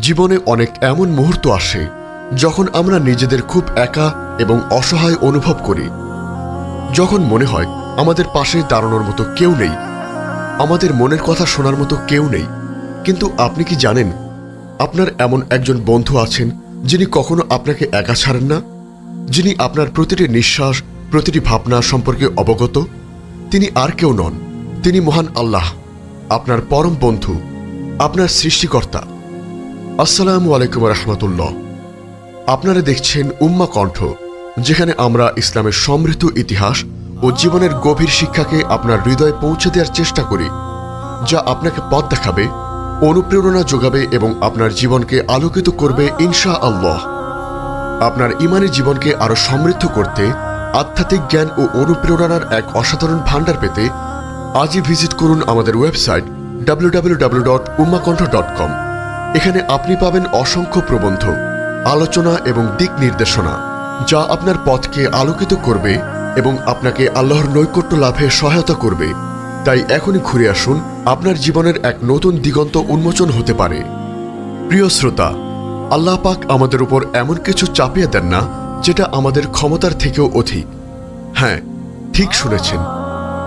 জীবনে অনেক এমন মুহূর্ত আসে যখন আমরা নিজেদের খুব একা এবং অসহায় অনুভব করি। যখন মনে হয় আমাদের পাশে দাঁড়ানোর মতো কেউ নেই, আমাদের মনের কথা শোনার মতো কেউ নেই। কিন্তু আপনি কি জানেন, আপনার এমন একজন বন্ধু আছেন যিনি কখনো আপনাকে একা ছাড়েন না? যিনি আপনার প্রতিটি নিঃশ্বাস, প্রতিটি ভাবনা সম্পর্কে অবগত? তিনি আর কেউ নন। তিনি মহান আল্লাহ, আপনার পরম বন্ধু, আপনার সৃষ্টিকর্তা। আসসালামু আলাইকুম রহমতুল্লাহ। আপনারা দেখছেন উম্মা কণ্ঠ, যেখানে আমরা ইসলামের সমৃদ্ধ ইতিহাস ও জীবনের গভীর শিক্ষাকে আপনার হৃদয়ে পৌঁছে দেওয়ার চেষ্টা করি, যা আপনাকে পথ দেখাবে, অনুপ্রেরণা যোগাবে এবং আপনার জীবনকে আলোকিত করবে ইনশা আল্লাহ আপনার ইমানি জীবনকে আরও সমৃদ্ধ করতে, আধ্যাত্মিক জ্ঞান ও অনুপ্রেরণার এক অসাধারণ ভাণ্ডার পেতে, আজই ভিজিট করুন আমাদের ওয়েবসাইট www.ummakontho.com এখানে আপনি পাবেন অসংখ্য প্রবন্ধ, আলোচনা এবং দিক নির্দেশনা, যা আপনার পথকে আলোকিত করবে এবং আপনাকে আল্লাহর নৈকট্য লাভে সহায়তা করবে। তাই এখনই ঘুরে আসুন, আপনার জীবনের এক নতুন দিগন্ত উন্মোচন হতে পারে। প্রিয় শ্রোতা, আল্লাহ পাক আমাদের উপর এমন কিছু চাপিয়ে দেন না, যেটা আমাদের ক্ষমতার থেকেও অধিক। হ্যাঁ ঠিক শুনেছেন।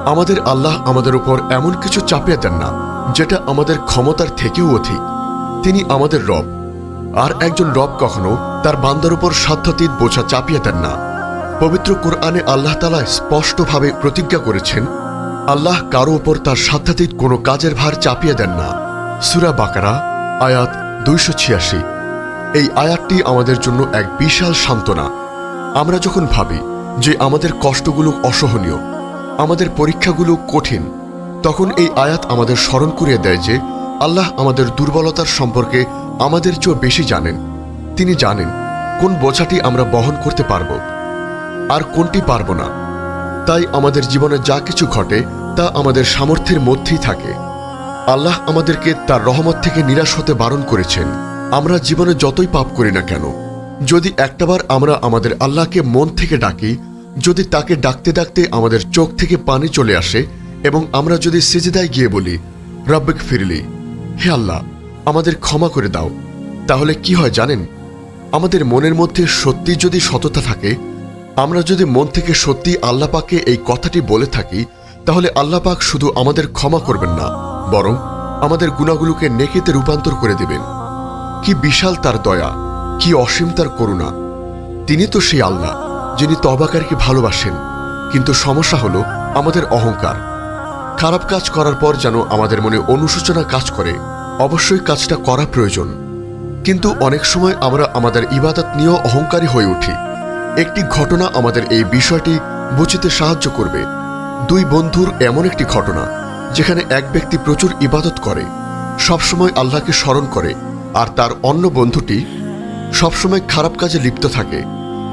আমাদের আল্লাহ আমাদের উপর এমন কিছু চাপিয়ে দেন না, যেটা আমাদের ক্ষমতার থেকেও অধিক। তিনি আমাদের রব। আর একজন রব কখনো তার বান্দার উপর সাধ্যাতীত বোঝা চাপিয়ে দেন না। পবিত্র কোরআনে আল্লাহ তালা স্পষ্টভাবে প্রতিজ্ঞা করেছেন, আল্লাহ কারও উপর তার সাধ্যাতীত কোনো কাজের ভার চাপিয়ে দেন না। সুরা বাকারা, আয়াত দুইশো ছিয়াশি। এই আয়াতটি আমাদের জন্য এক বিশাল সান্ত্বনা। আমরা যখন ভাবি যে আমাদের কষ্টগুলো অসহনীয়, আমাদের পরীক্ষাগুলো কঠিন, তখন এই আয়াত আমাদের স্মরণ করিয়ে দেয় যে আল্লাহ আমাদের দুর্বলতার সম্পর্কে আমাদের চেয়েও বেশি জানেন। তিনি জানেন কোন বোঝাটি আমরা বহন করতে পারব আর কোনটি পারব না। তাই আমাদের জীবনে যা কিছু ঘটে তা আমাদের সামর্থ্যের মধ্যেই থাকে। আল্লাহ আমাদেরকে তার রহমত থেকে নিরাশ হতে বারণ করেছেন। আমরা জীবনে যতই পাপ করি না কেন, যদি একটাবার আমরা আমাদের আল্লাহকে মন থেকে ডাকি, যদি তাকে ডাকতে ডাকতে আমাদের চোখ থেকে পানি চলে আসে এবং আমরা যদি সিজিদায় গিয়ে বলি রব্বিক ফিরলি হে আল্লাহ, আমাদের ক্ষমা করে দাও। তাহলে কি হয় জানেন? আমাদের মনের মধ্যে সত্যি যদি সততা থাকে, আমরা যদি মন থেকে সত্যি আল্লাহ পাকে এই কথাটি বলে থাকি, তাহলে আল্লাহ পাক শুধু আমাদের ক্ষমা করবেন না, বরং আমাদের গুণাগুলোকে নেকেতে রূপান্তর করে দেবেন। কি বিশাল তার দয়া, কি অসীম তার করুণা। তিনি তো সেই আল্লাহ, যিনি তবাকারকে ভালোবাসেন। কিন্তু সমস্যা হলো, আমাদের অহংকার। খারাপ কাজ করার পর যেন আমাদের মনে অনুশোচনা কাজ করে, অবশ্যই কাজটা করা প্রয়োজন। কিন্তু অনেক সময় আমরা আমাদের ইবাদত নিয়েও অহংকারী হয়ে উঠি। একটি ঘটনা আমাদের এই বিষয়টি বুঝতে সাহায্য করবে। দুই বন্ধুর এমন একটি ঘটনা, যেখানে এক ব্যক্তি প্রচুর ইবাদত করে, সবসময় আল্লাহকে স্মরণ করে, আর তার অন্য বন্ধুটি সবসময় খারাপ কাজে লিপ্ত থাকে।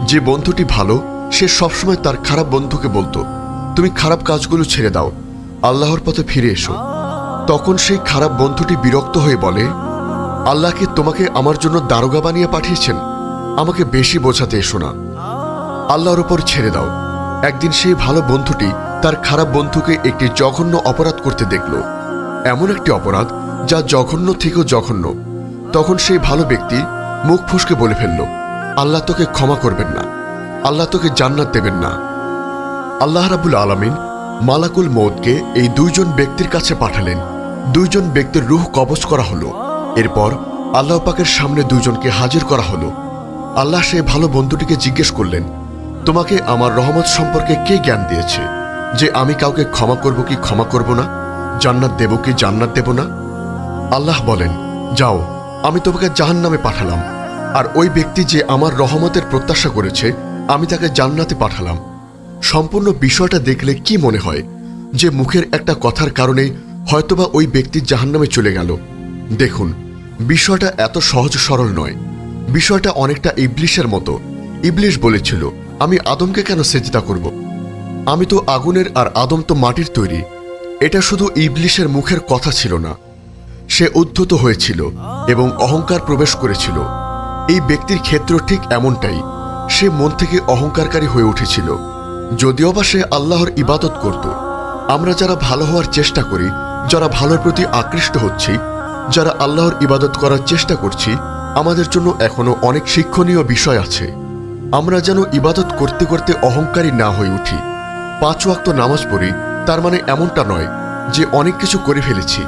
যে বন্ধুটি ভালো, সে সবসময় তার খারাপ বন্ধুকে বলতো, তুমি খারাপ কাজগুলো ছেড়ে দাও আল্লাহর পথে ফিরে এসো। তখন সেই খারাপ বন্ধুটি বিরক্ত হয়ে বলে, আল্লাহকে তোমাকে আমার জন্য দারোগা বানিয়ে পাঠিয়েছেন। আমাকে বেশি বোঝাতে এসো না। আল্লাহর উপর ছেড়ে দাও। একদিন সেই ভালো বন্ধুটি তার খারাপ বন্ধুকে একটি জঘন্য অপরাধ করতে দেখল। এমন একটি অপরাধ যা জঘন্য থেকেও জঘন্য। তখন সেই ভালো ব্যক্তি মুখ ফুসকে বলে ফেলল, আল্লাহ তোকে ক্ষমা করবেন না। আল্লাহ তোকে জান্নাত দেবেন না। আল্লাহ রাবুল আলমিন মালাকুল মৌদকে এই দুইজন ব্যক্তির কাছে পাঠালেন। দুইজন ব্যক্তির রুহ কবজ করা হলো। এরপর আল্লাহ পাকের সামনে দুইজনকে হাজির করা হলো। আল্লাহ সে ভালো বন্ধুটিকে জিজ্ঞেস করলেন, তোমাকে আমার রহমত সম্পর্কে কে জ্ঞান দিয়েছে? যে আমি কাউকে ক্ষমা করব কি ক্ষমা করব না? জান্নাত দেব কি জান্নাত দেব না? আল্লাহ বলেন, যাও, আমি তোমাকে জাহান নামে পাঠালাম। আর ওই ব্যক্তি যে আমার রহমতের প্রত্যাশা করেছে, আমি তাকে জান্নাতে পাঠালাম। সম্পূর্ণ বিষয়টা দেখলে কি মনে হয়? যে মুখের একটা কথার কারণে হয়তোবা ওই ব্যক্তি জাহান্নামে চলে গেল। দেখুন, বিষয়টা এত সহজ সরল নয়। বিষয়টা অনেকটা ইবলিশের মতো। ইবলিশ বলেছিল, আমি আদমকে কেন সেজিতা করব? আমি তো আগুনের আর আদম তো মাটির তৈরি। এটা শুধু ইবলিশের মুখের কথা ছিল না। সে উদ্ধত হয়েছিল এবং অহংকার প্রবেশ করেছিল। এই ব্যক্তির ক্ষেত্র ঠিক এমনটাই। সে মন থেকে অহংকারকারী হয়ে উঠেছিল। যদিও বা সে আল্লাহর ইবাদত করত, আমরা যারা ভালো হওয়ার চেষ্টা করি, যারা ভালোর প্রতি আকৃষ্ট হচ্ছি, যারা আল্লাহর ইবাদত করার চেষ্টা করছি, আমাদের জন্য এখনও অনেক শিক্ষণীয় বিষয় আছে। আমরা যেন ইবাদত করতে করতে অহংকারী না হয়ে উঠি। পাঁচ ওয়াক্ত নামাজ পড়ি, তার মানে এমনটা নয় যে অনেক কিছু করে ফেলেছি।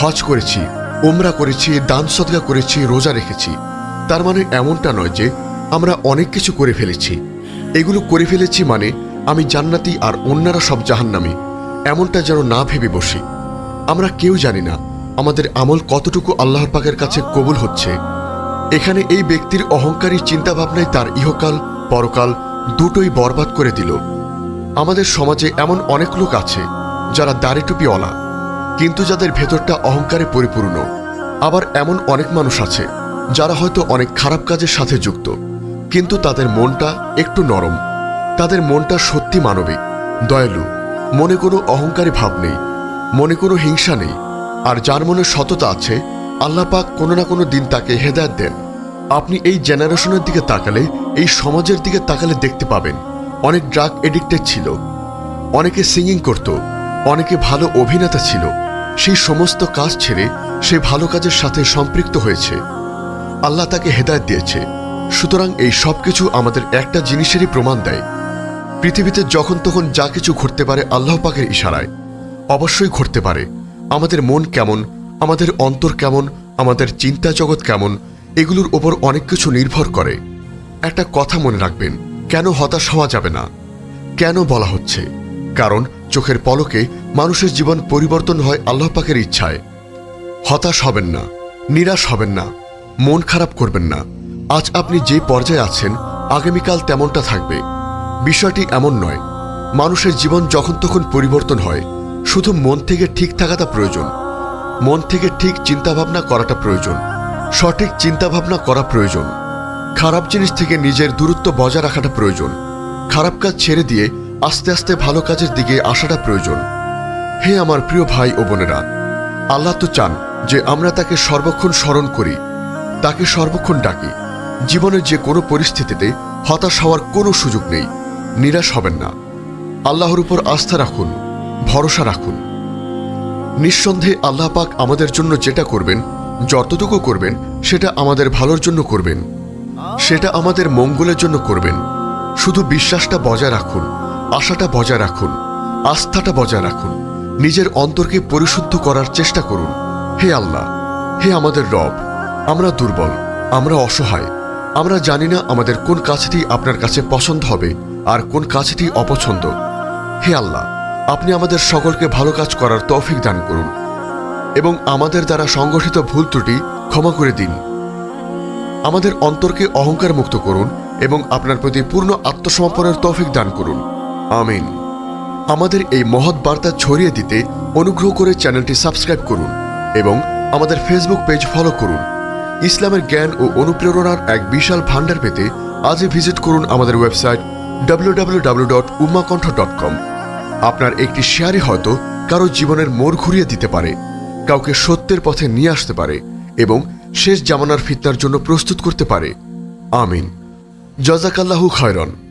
হজ করেছি ওমরা করেছি, দান সদগা করেছি, রোজা রেখেছি। তার মানে এমনটা নয় যে আমরা অনেক কিছু করে ফেলেছি। এগুলো করে ফেলেছি মানে আমি জান্নাতি আর অন্যরা সব জাহান্নামি, এমনটা যেন না ভেবে বসি। আমরা কেউ জানি না আমাদের আমল কতটুকু আল্লাহর পাকের কাছে কবুল হচ্ছে। এখানে এই ব্যক্তির অহংকারী চিন্তাভাবনায় তার ইহকাল, পরকাল দুটোই বরবাদ করে দিল। আমাদের সমাজে এমন অনেক লোক আছে যারা দাড়ি টুপিওয়ালা, কিন্তু যাদের ভেতরটা অহংকারে পরিপূর্ণ। আবার এমন অনেক মানুষ আছে যারা হয়তো অনেক খারাপ কাজের সাথে যুক্ত, কিন্তু তাদের মনটা একটু নরম। তাদের মনটা সত্যি মানবিক, দয়ালু, মনে কোনো অহংকারী ভাব নেই, মনে কোনো হিংসা নেই, আর যার মনে সততা আছে, আল্লাহ পাক কোনো না কোনো দিন তাকে হেদায়ত দেন। আপনি এই জেনারেশনের দিকে তাকালে, এই সমাজের দিকে তাকালে দেখতে পাবেন, অনেক ড্রাগ এডিক্টেড ছিল, অনেকে সিঙ্গিং করত, অনেকে ভালো অভিনেতা ছিল, সেই সমস্ত কাজ ছেড়ে সে ভালো কাজের সাথে সম্পৃক্ত হয়েছে। আল্লাহ তাকে হেদায়ত দিয়েছে, সুতরাং এই সব কিছু আমাদের একটা জিনিসেরই প্রমাণ দেয় পৃথিবীতে যখন তখন যা কিছু ঘটতে পারে আল্লাহ পাকের ইশারায়। অবশ্যই ঘটতে পারে। আমাদের মন কেমন, আমাদের অন্তর কেমন, আমাদের চিন্তা জগৎ কেমন, এগুলোর ওপর অনেক কিছু নির্ভর করে। একটা কথা মনে রাখবেন, কেন হতাশ হওয়া যাবে না? কেন বলা হচ্ছে? কারণ চোখের পলকে মানুষের জীবন পরিবর্তন হয় আল্লাহ পাকের ইচ্ছায়। হতাশ হবেন না, নিরাশ হবেন না, মন খারাপ করবেন না। আজ আপনি যে পর্যায়ে আছেন, আগামীকাল তেমনটা থাকবে। বিষয়টি এমন নয়। মানুষের জীবন যখন তখন পরিবর্তন হয়, শুধু মন থেকে ঠিক থাকাটা প্রয়োজন। মন থেকে ঠিক চিন্তাভাবনা করাটা প্রয়োজন। সঠিক চিন্তাভাবনা করা প্রয়োজন। খারাপ জিনিস থেকে নিজের দূরত্ব বজায় রাখাটা প্রয়োজন। খারাপ কাজ ছেড়ে দিয়ে আস্তে আস্তে ভালো কাজের দিকে আসাটা প্রয়োজন। হে আমার প্রিয় ভাই ও বোনেরা, আল্লাহ তো চান যে আমরা তাকে সর্বক্ষণ স্মরণ করি, তাকে সর্বক্ষণ ডাকি। জীবনের যে কোনো পরিস্থিতিতে হতাশ হওয়ার কোনো সুযোগ নেই। নিরাশ হবেন না। আল্লাহর উপর আস্থা রাখুন, ভরসা রাখুন। নিঃসন্দেহে আল্লাহ পাক আমাদের জন্য যেটা করবেন, যতটুকু করবেন, সেটা আমাদের ভালোর জন্য করবেন। সেটা আমাদের মঙ্গলের জন্য করবেন। শুধু বিশ্বাসটা বজায় রাখুন, আশাটা বজায় রাখুন, আস্থাটা বজায় রাখুন। নিজের অন্তরকে পরিশুদ্ধ করার চেষ্টা করুন। হে আল্লাহ, হে আমাদের রব, আমরা দুর্বল, আমরা অসহায়, আমরা জানি না আমাদের কোন কাজটি আপনার কাছে পছন্দ হবে। আর কোন কাজটি অপছন্দ? হে আল্লাহ, আপনি আমাদের সকলকে ভালো কাজ করার তৌফিক দান করুন এবং আমাদের দ্বারা সংগঠিত ভুল ত্রুটি ক্ষমা করে দিন। আমাদের অন্তরকে অহংকার মুক্ত করুন এবং আপনার প্রতি পূর্ণ আত্মসমর্পণের তৌফিক দান করুন। আমিন। আমাদের এই মহৎ বার্তা ছড়িয়ে দিতে অনুগ্রহ করে চ্যানেলটি সাবস্ক্রাইব করুন এবং আমাদের ফেসবুক পেজ ফলো করুন। ইসলামের জ্ঞান ও অনুপ্রেরণার এক বিশাল ভাণ্ডার পেতে আজই ভিজিট করুন আমাদের ওয়েবসাইট www.ummakantha.com আপনার একটি শেয়ারই হয়তো কারও জীবনের মোড় ঘুরিয়ে দিতে পারে, কাউকে সত্যের পথে নিয়ে আসতে পারে, এবং শেষ জামানার ফিতনার জন্য প্রস্তুত করতে পারে। আমিন। জজাকাল্লাহু খায়রন।